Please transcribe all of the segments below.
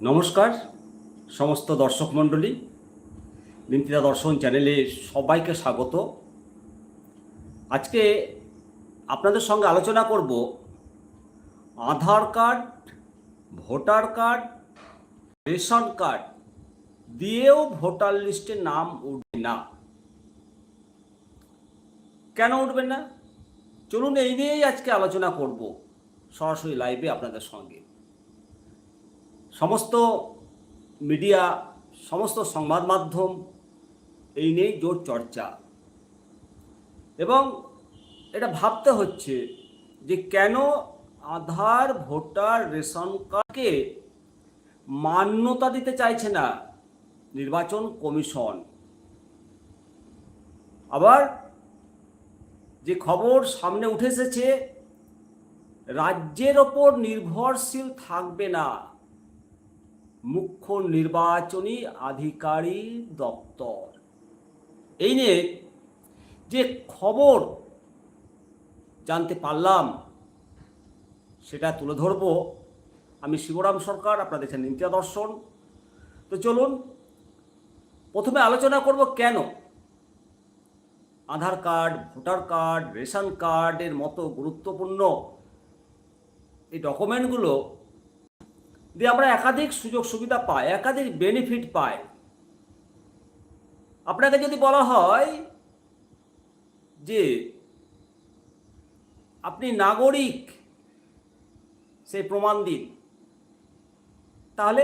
নমস্কার, সমস্ত দর্শক মণ্ডলী নিন্তিদা দর্শন চ্যানেলে সবাইকে স্বাগত। আজকে আপনাদের সঙ্গে আলোচনা করব Aadhaar card, voter card, ration card দিয়েও ভোটার লিস্টে নাম উঠবে না। কেন উঠবে না? চলুন এই নিয়েই আজকে আলোচনা করব সরাসরি লাইভে আপনাদের সঙ্গে। সমস্ত মিডিয়া, সমস্ত সংবাদ মাধ্যম, এই নিয়েই জোর চর্চা। এবং এটা ভাবতে হচ্ছে যে কেন আধার, ভোটার, রেশন কার্ডকে মান্যতা দিতে চাইছে না নির্বাচন কমিশন? আবার যে খবর সামনে উঠে এসেছে, রাজ্যের ওপর নির্ভরশীল থাকবে না। মুখ্য নির্বাচনী আধিকারিক দপ্তর। এই নিয়ে যে খবর জানতে পারলাম, সেটা তুলে ধরব। আমি শিবরাম সরকার, আপনারা দেখছেন নিত্যা দর্শন। তো চলুন, প্রথমে আলোচনা করব কেন? Aadhaar card, voter card, ration কার্ডের মতো গুরুত্বপূর্ণ এই ডকুমেন্টগুলো দিয়ে আমরা একাধিক সুযোগ সুবিধা পাই, একাধিক বেনিফিট পাই। আপনাকে যদি বলা হয় যে আপনি নাগরিক, সেই প্রমাণ দিন। তাহলে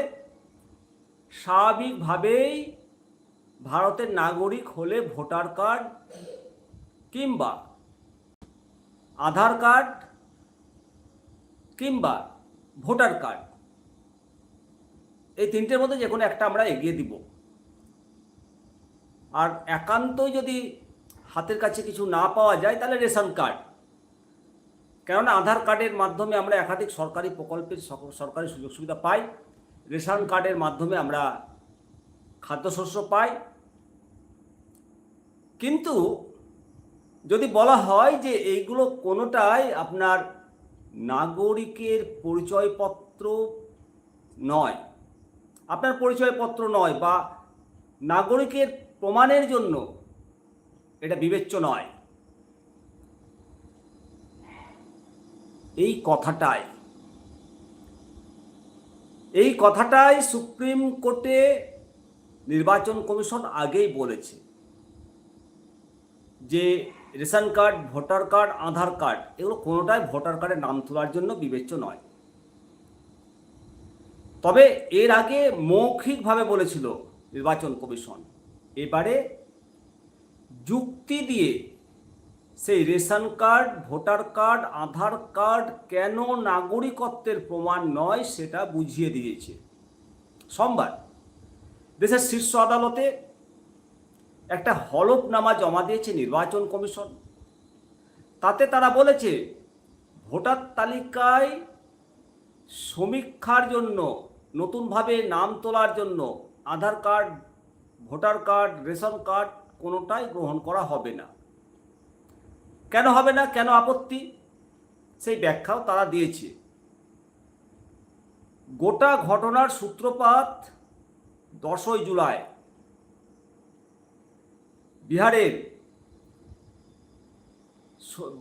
স্বাভাবিকভাবেই ভারতের নাগরিক হলে ভোটার কার্ড কিংবা আধার কার্ড কিংবা ভোটার কার্ড। এই তিনটের মধ্যে যে কোনো একটা আমরা এগিয়ে দিব। আর একান্তই যদি হাতের কাছে কিছু না পাওয়া যায়, তাহলে রেশন কার্ড। কেননা আধার কার্ডের মাধ্যমে আমরা একাধিক সরকারি প্রকল্পের সরকারি সুযোগ সুবিধা পাই। রেশন কার্ডের মাধ্যমে আমরা খাদ্যশস্য পাই। কিন্তু যদি বলা হয় যে এইগুলো কোনোটাই আপনার নাগরিকের পরিচয়পত্র নয় আপনার পরিচয়পত্র নয় বা নাগরিকের প্রমাণের জন্য এটা বিবেচ্য নয়। এই কথাটাই এই কথাটাই সুপ্রিম কোর্টে নির্বাচন কমিশন আগেই বলেছে যে ration card, voter card, Aadhaar card, এগুলো কোনোটাই ভোটার কার্ডের নাম তোলার জন্য বিবেচ্য নয়। তবে এর আগে মৌখিকভাবে বলেছিল নির্বাচন কমিশন। এবারে যুক্তি দিয়ে সেই ration card, voter card, Aadhaar card কেন নাগরিকত্বের প্রমাণ নয় সেটা বুঝিয়ে দিয়েছে। সোমবার দেশের শীর্ষ আদালতে একটা হলফনামা জমা দিয়েছে নির্বাচন কমিশন। তাতে তারা বলেছে, ভোটার তালিকায় সমীক্ষার জন্য নতুনভাবে নাম তোলার জন্য Aadhaar card, voter card, ration card কোনোটাই গ্রহণ করা হবে না। কেন হবে না, কেন আপত্তি? সেই ব্যাখ্যাও তারা দিয়েছে। গোটা ঘটনার সূত্রপাত দশই জুলাই। বিহারের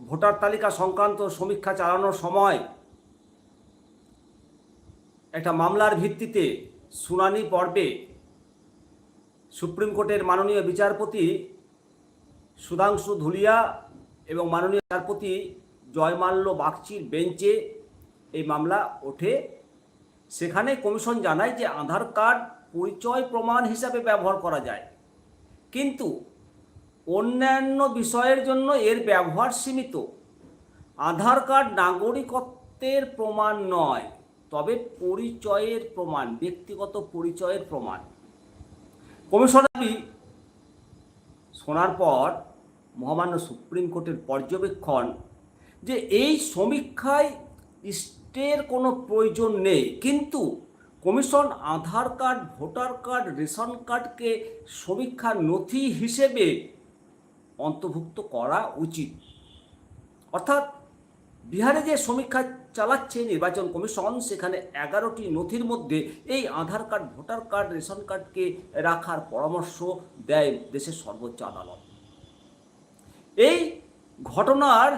ভোটার তালিকা সংক্রান্ত সমীক্ষা চালানোর সময় একটা মামলার ভিত্তিতে শুনানি পর্বে সুপ্রিম কোর্টের মাননীয় বিচারপতি সুধাংশু ধুলিয়া এবং মাননীয় বিচারপতি জয়মাল্য বাগচির বেঞ্চে এই মামলা ওঠে। সেখানে কমিশন জানায় যে আধার কার্ড পরিচয় প্রমাণ হিসাবে ব্যবহার করা যায়। কিন্তু অন্যান্য বিষয়ের জন্য এর ব্যবহার সীমিত। আধার কার্ড নাগরিকত্বের প্রমাণ নয়। তবে পরিচয়ের প্রমাণ, ব্যক্তিগত পরিচয়ের প্রমাণ। কমিশন দাবি, শোনার পর মহামান্য সুপ্রিম কোর্টের পর্যবেক্ষণ যে এই সমীক্ষায় স্টের কোনো প্রয়োজন নেই, কিন্তু commission Aadhaar card, voter card, ration কার্ডকে সমীক্ষার নথি হিসেবে অন্তর্ভুক্ত করা উচিত। অর্থাৎ বিহারে যে সমীক্ষা চালাচ্ছে নির্বাচন কমিশন, সেখানে এগারোটি নথির মধ্যে এই Aadhaar card, voter card, ration কার্ডকে রাখার পরামর্শ দেয় দেশের সর্বোচ্চ আদালত। এই ঘটনার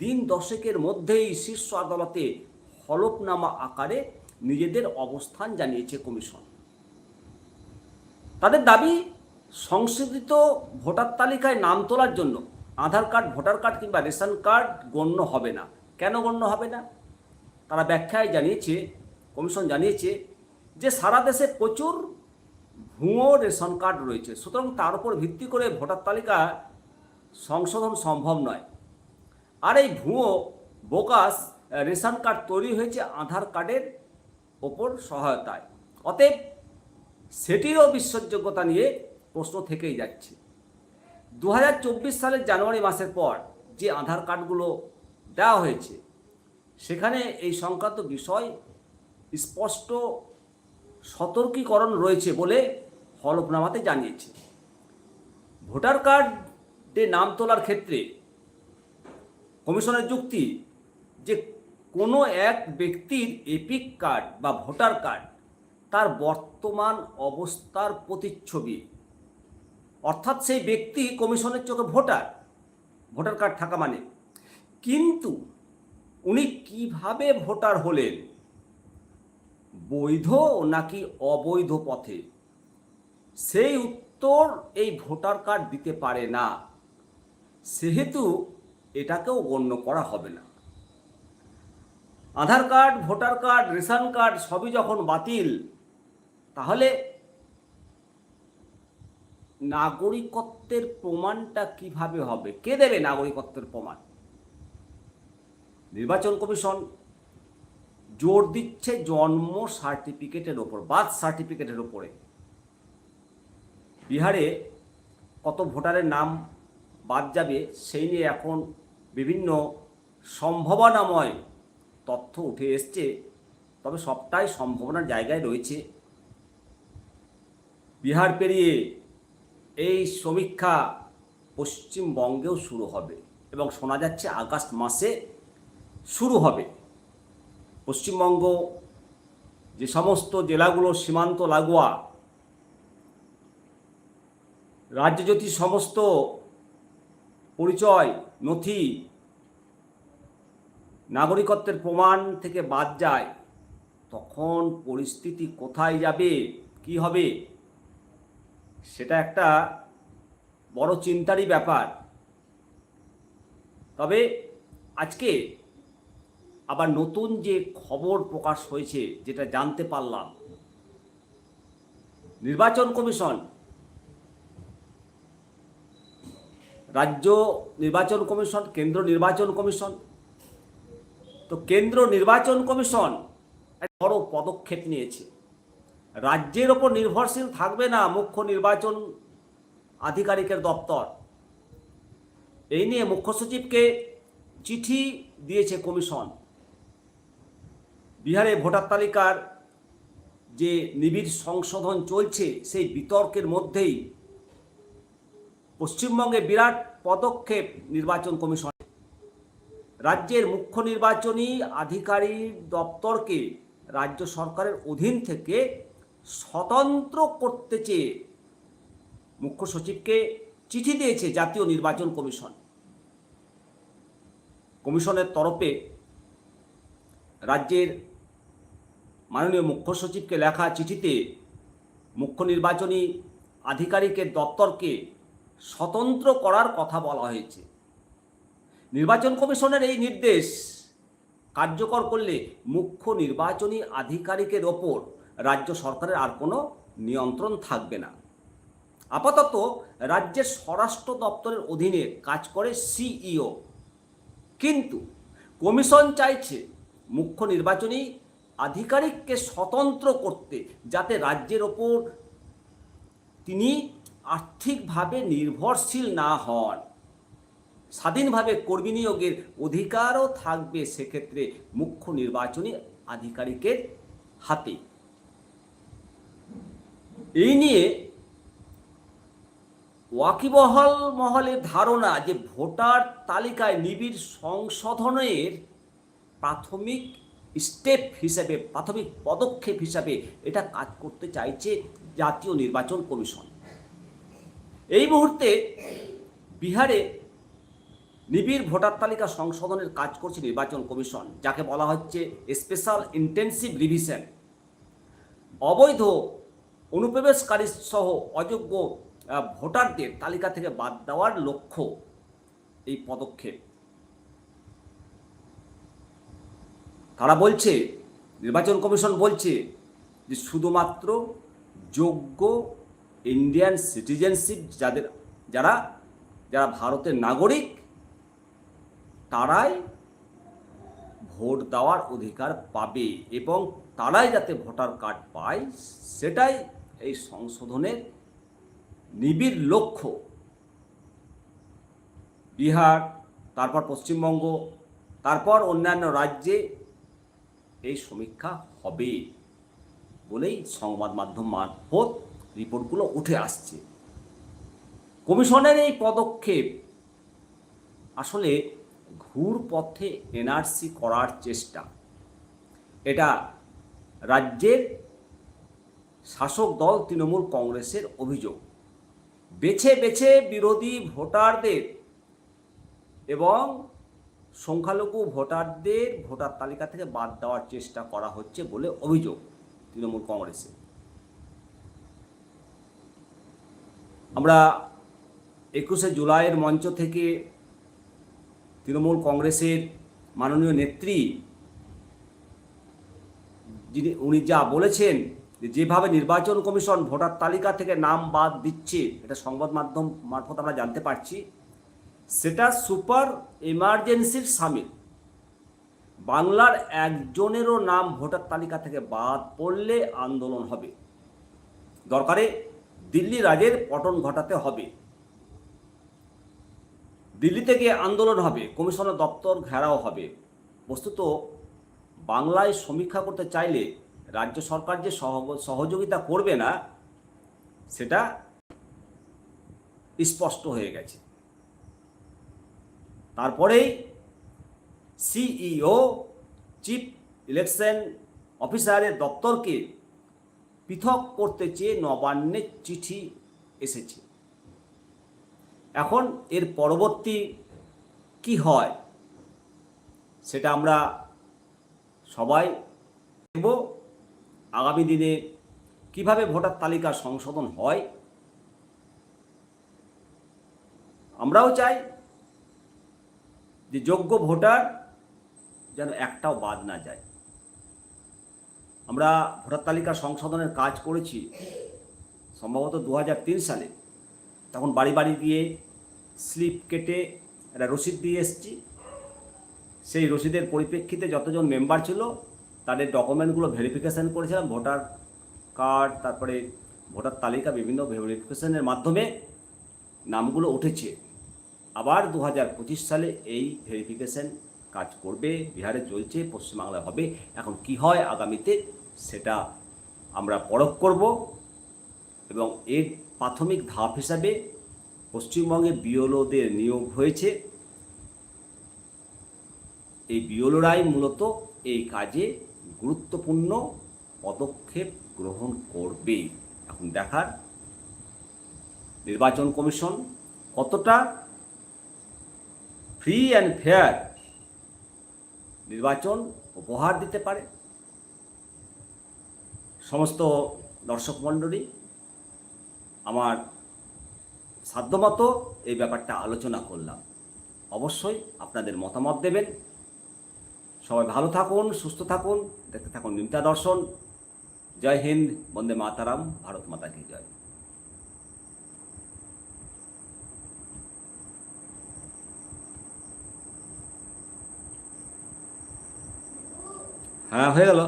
দিন দশেকের মধ্যেই শীর্ষ আদালতে হলফনামা আকারে নিজেদের অবস্থান জানিয়েছে কমিশন। তাদের দাবি, সংশোধিত ভোটার তালিকায় নাম তোলার জন্য আধার কার্ড, ভোটার কার্ড কিংবা রেশন কার্ড গণ্য হবে না। কেন গণ্য হবে না? তারা ব্যাখ্যায় জানিয়েছে, কমিশন জানিয়েছে যে সারা দেশে প্রচুর ভুয়ো রেশন কার্ড রয়েছে। সুতরাং তার উপর ভিত্তি করে ভোটার তালিকা সংশোধন সম্ভব নয়। আর এই ভুয়ো বোকাস রেশন কার্ড তৈরি হয়েছে আধার কার্ডের ওপর সহায়তায়। অতএব সেটিরও বিশ্বাসযোগ্যতা নিয়ে প্রশ্ন থেকেই যাচ্ছে। দু হাজার চব্বিশ সালের জানুয়ারি মাসের পর যে আধার কার্ডগুলো দেওয়া হয়েছে। সেখানে এই সংক্রান্ত বিষয় স্পষ্ট সতর্কীকরণ রয়েছে বলে হলফনামাতে জানিয়েছে। ভোটার কার্ডে নাম তোলার ক্ষেত্রে কমিশনের যুক্তি যে কোনো এক ব্যক্তির এপিক কার্ড বা ভোটার কার্ড তার বর্তমান অবস্থার প্রতিচ্ছবি। অর্থাৎ সেই ব্যক্তি কমিশনের চোখে ভোটার। ভোটার কার্ড থাকা মানে কিন্তু উনি কীভাবে ভোটার হলেন? বৈধ নাকি অবৈধ পথে? সেই উত্তর এই ভোটার কার্ড দিতে পারে না। সেহেতু এটাকেও গণ্য করা হবে না। Aadhaar card, voter card, ration card সবই যখন বাতিল, তাহলে নাগরিকত্বের প্রমাণটা কীভাবে হবে? কে দেবে নাগরিকত্বের প্রমাণ? নির্বাচন কমিশন জোর দিচ্ছে জন্ম সার্টিফিকেটের ওপর, বার্থ সার্টিফিকেটের ওপরে। বিহারে কত ভোটারের নাম বাদ যাবে সেই নিয়ে এখন বিভিন্ন সম্ভাবনাময় তথ্য উঠে এসছে, তবে সবটাই সম্ভাবনার জায়গায় রয়েছে। বিহার পেরিয়ে এই সমীক্ষা পশ্চিমবঙ্গেও শুরু হবে এবং শোনা যাচ্ছে আগস্ট মাসে শুরু হবে। পশ্চিমবঙ্গ যে সমস্ত জেলাগুলো সীমান্ত লাগোয়া, রাজ্য যদি সমস্ত পরিচয়, নথি, নাগরিকত্বের প্রমাণ থেকে বাদ যায়, তখন পরিস্থিতি কোথায় যাবে, কি হবে, সেটা একটা বড় চিন্তারই ব্যাপার। তবে আজকে আবার নতুন যে খবর প্রকাশ হয়েছে, যেটা জানতে পারলাম। নির্বাচন কমিশন, রাজ্য নির্বাচন কমিশন, কেন্দ্র নির্বাচন কমিশন, তো কেন্দ্র নির্বাচন কমিশন বড় পদক্ষেপ নিয়েছে। রাজ্যের ওপর নির্ভরশীল থাকবে না মুখ্য নির্বাচন আধিকারিকের দপ্তর। এই নিয়ে মুখ্য সচিবকে চিঠি দিয়েছে কমিশন। বিহারে ভোটার তালিকার যে নিবিড় সংশোধন চলছে, সেই বিতর্কের মধ্যেই পশ্চিমবঙ্গে বিরাট পদক্ষেপ নির্বাচন কমিশন। রাজ্যের মুখ্য নির্বাচনী আধিকারিক দপ্তরকে রাজ্য সরকারের অধীন থেকে স্বতন্ত্র করতে চেয়ে মুখ্য সচিবকে চিঠি দিয়েছে জাতীয় নির্বাচন কমিশন। কমিশনের তরফে রাজ্যের মাননীয় মুখ্য সচিবকে লেখা চিঠিতে মুখ্য নির্বাচনী আধিকারিকের দপ্তরকে স্বতন্ত্র করার কথা বলা হয়েছে। নির্বাচন কমিশনের এই নির্দেশ কার্যকর করলে মুখ্য নির্বাচনী আধিকারিকের ওপর রাজ্য সরকারের আর কোনো নিয়ন্ত্রণ থাকবে না। আপাতত রাজ্যের স্বরাষ্ট্র দপ্তরের অধীনে কাজ করে সিইও। কিন্তু কমিশন চাইছে মুখ্য নির্বাচনী আধিকারিককে স্বতন্ত্র করতে যাতে রাজ্যের ওপর তিনি আর্থিকভাবে নির্ভরশীল না হন। স্বাধীনভাবে কর্মী নিয়োগের অধিকারও থাকবে সেক্ষেত্রে মুখ্য নির্বাচনী আধিকারিকের হাতে। এই নিয়ে ওয়াকিবহল মহলের ধারণা যে ভোটার তালিকায় নিবিড় সংশোধনের প্রাথমিক স্টেপ হিসেবে, প্রাথমিক পদক্ষেপ হিসাবে এটা কাজ করতে চাইছে জাতীয় নির্বাচন কমিশন। এই মুহূর্তে বিহারে নিবিড় ভোটার তালিকা সংশোধনের কাজ করছে নির্বাচন কমিশন, যাকে বলা হচ্ছে স্পেশাল ইন্টেন্সিভ রিভিশন অবৈধ অনুপ্রবেশকারী সহ অযোগ্য ভোটারদের তালিকা থেকে বাদ দেওয়ার লক্ষ্য এই পদক্ষেপ। তারা বলছে? নির্বাচন কমিশন বলছে যে শুধুমাত্র যোগ্য ইন্ডিয়ান সিটিজেনশিপ যাদের, যারা যারা ভারতের নাগরিক, তারাই ভোট দেওয়ার অধিকার পাবে এবং তারাই যাতে ভোটার কার্ড পায়, সেটাই এই সংশোধনের নিবিড় লক্ষ্য। বিহার, তারপর পশ্চিমবঙ্গ, তারপর অন্যান্য রাজ্যে এই সমীক্ষা হবে বলেই সংবাদ মাধ্যম মারফত রিপোর্টগুলো উঠে আসছে। কমিশনের এই পদক্ষেপ আসলে ঘুর পথে এনআরসি করার চেষ্টা। এটা রাজ্যের শাসক দল তৃণমূল কংগ্রেসের অভিযোগ। বেছে বেছে বিরোধী ভোটারদের এবং সংখ্যালঘু ভোটারদের ভোটার তালিকা থেকে বাদ দেওয়ার চেষ্টা করা হচ্ছে বলে অভিযোগ তৃণমূল কংগ্রেসে। আমরা একুশে জুলাইয়ের মঞ্চ থেকে তৃণমূল কংগ্রেসের মাননীয় নেত্রী যিনি, উনি যা বলেছেন যেভাবে নির্বাচন কমিশন ভোটার তালিকা থেকে নাম বাদ দিচ্ছে, এটা সংবাদ মাধ্যম মারফত আমরা জানতে পারছি। সেটা সুপার এমার্জেন্সির সামিল। বাংলার একজনেরও নাম ভোটার তালিকা থেকে বাদ পড়লে আন্দোলন হবে। দরকারে দিল্লি রাজের পতন ঘটাতে হবে। দিল্লি থেকে আন্দোলন হবে, কমিশনের দপ্তর ঘেরাও হবে। বস্তুত, বাংলায় সমীক্ষা করতে চাইলে রাজ্য সরকার যে সহ- সহযোগিতা করবে না, সেটা স্পষ্ট হয়ে গেছে। তারপরেই সিইও, চিফ ইলেকশন অফিসারের দপ্তরকে পৃথক করতে চেয়ে নবান্নের চিঠি এসেছে। এখন এর পরবর্তী কি হয় সেটা আমরা সবাই দেখব। আগামী দিনে কীভাবে ভোটার তালিকা সংশোধন হয়, আমরাও চাই যে যোগ্য ভোটার যেন একটাও বাদ না যায়। আমরা ভোটার তালিকা সংশোধনের কাজ করেছি সম্ভবত দু হাজার তিন সালে। তখন বাড়ি বাড়ি গিয়ে স্লিপ কেটে একটা রসিদ দিয়ে এসেছি। সেই রসিদের পরিপ্রেক্ষিতে যতজন মেম্বার ছিল তাদের ডকুমেন্টগুলো ভেরিফিকেশান করেছিলাম, ভোটার কার্ড, তারপরে ভোটার তালিকা বিভিন্ন ভেরিফিকেশানের মাধ্যমে নামগুলো উঠেছে। আবার দু হাজার পঁচিশ সালে এই ভেরিফিকেশন কাজ করবে, বিহারে চলছে, পশ্চিমবাংলায় হবে। এখন কি হয় আগামীতে সেটা আমরা পরখ করব এবং এর প্রাথমিক ধাপ হিসাবে পশ্চিমবঙ্গে বিওলোদের নিয়োগ হয়েছে। এই বিওলোরাই মূলত এই কাজে গুরুত্বপূর্ণ পদক্ষেপ গ্রহণ করবে। এখন দেখার নির্বাচন কমিশন কতটা ফ্রি অ্যান্ড ফেয়ার নির্বাচন উপহার দিতে পারে। সমস্ত দর্শক মণ্ডলী, আমার সাধ্যমতো এই ব্যাপারটা আলোচনা করলাম। অবশ্যই আপনাদের মতামত দেবেন। সবাই ভালো থাকুন, সুস্থ থাকুন, দেখতে থাকুন নিমতা দর্শন। জয় হিন্দ, বন্দে মাতারাম, ভারত মাতা কি জয়। হ্যাঁ হয়ে গেল